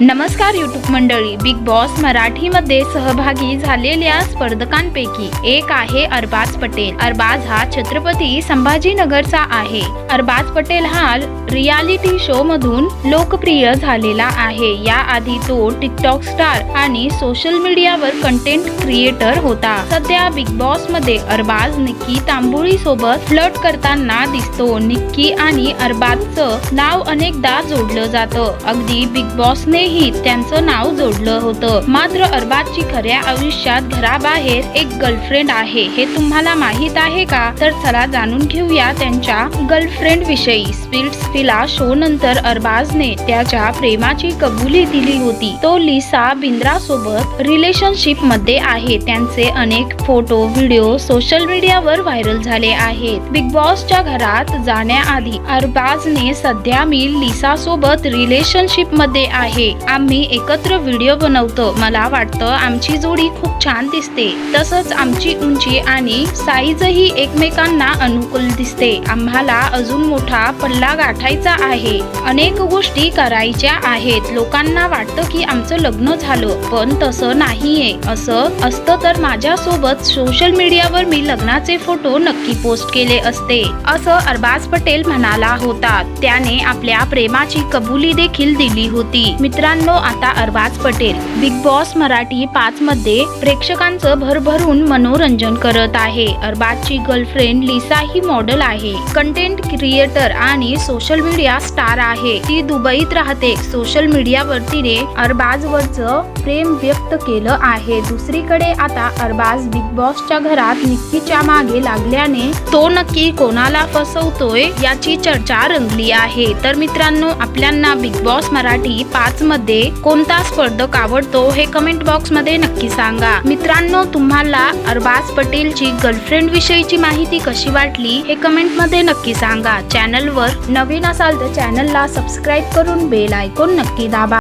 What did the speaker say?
नमस्कार युट्यूब मंडळी big boss मराठीमध्ये सहभागी झालेल्या स्पर्धकांपैकी एक आहे अरबाज पटेल. अरबाज हा छत्रपती संभाजीनगरचा आहे. अरबाज पटेल हा रियालिटी शो मधून लोकप्रिय झालेला आहे. याआधी तो टिकटॉक स्टार आणि सोशल मीडियावर कंटेंट क्रिएटर होता. सध्या बिग बॉसमध्ये अरबाज निक्की तांबुळी सोबत फ्लट करताना दिसतो. निक्की आणि अरबाजचं नाव अनेकदा जोडलं जातं. अगदी बिग बॉसनेही त्यांचं नाव जोडलं होतं. मात्र अरबाजची खऱ्या आयुष्यात घराबाहेर एक गर्लफ्रेंड आहे. हे तुम्हाला माहीत आहे का? तर चला जाणून घेऊया त्यांच्या गर्लफ्रेंड विषयी स्पिल्ट्स फिला शो नंतर अरबाजने त्याच्या प्रेमाची कबुली दिली होती. तो लिसा बिंद्रा सोबत रिलेशनशिपमध्ये आहे. त्यांचे अनेक फोटो व्हिडिओ सोशल मीडियावर व्हायरल झाले आहेत. बिग बॉसच्या घरात जाण्याआधी अरबाजने सध्या मी लिसा सोबत रिलेशनशिपमध्ये आहे. आम्ही एकत्र व्हिडिओ बनवतो. मला वाटतं आमची जोडी खूप छान दिसते. तसंच आमची उंची आणि साईजही एकमेकांना अनुकूल दिसते. आम्हाला अजून मोठा पल्ला गाठायचा आहे. अनेक गोष्टी करायच्या आहेत. लोकांना वाटतं की आमचं लग्न झालं पण तसं नाहीये. असं असतं तर माझ्या सोबत सोशल मीडियावर मी लग्नाचे फोटो नक्की पोस्ट केले असते. असं अरबाज पटेल म्हणाला होता. त्याने आपल्या प्रेमाची कबुली देखील दिली होती. मित्र मित्रांनो आता अरबाज पटेल बिग बॉस मराठी पाच मध्ये प्रेक्षकांचं भरभरून मनोरंजन करत आहे. अरबाजची गर्लफ्रेंड लिसा ही मॉडेल आहे. कंटेंट क्रिएटर आणि सोशल मीडिया स्टार आहे. ती दुबईत राहते. सोशल मीडियावर तिने अरबाज वरच प्रेम व्यक्त केलं आहे. दुसरीकडे आता अरबाज बिग बॉसच्या घरात निक्कीच्या मागे लागल्याने तो नक्की कोणाला फसवतोय याची चर्चा रंगली आहे. तर मित्रांनो आपल्यांना बिग बॉस मराठी पाच मध्ये कोणता स्पर्धक आवडतो हे कमेंट बॉक्समध्ये नक्की सांगा. मित्रांनो तुम्हाला अरबाज पटेलची गर्लफ्रेंड विषयीची माहिती कशी वाटली हे कमेंटमध्ये नक्की सांगा. चॅनलवर नवीन असाल तर चॅनलला सबस्क्राईब करून बेल आयकॉन नक्की दाबा.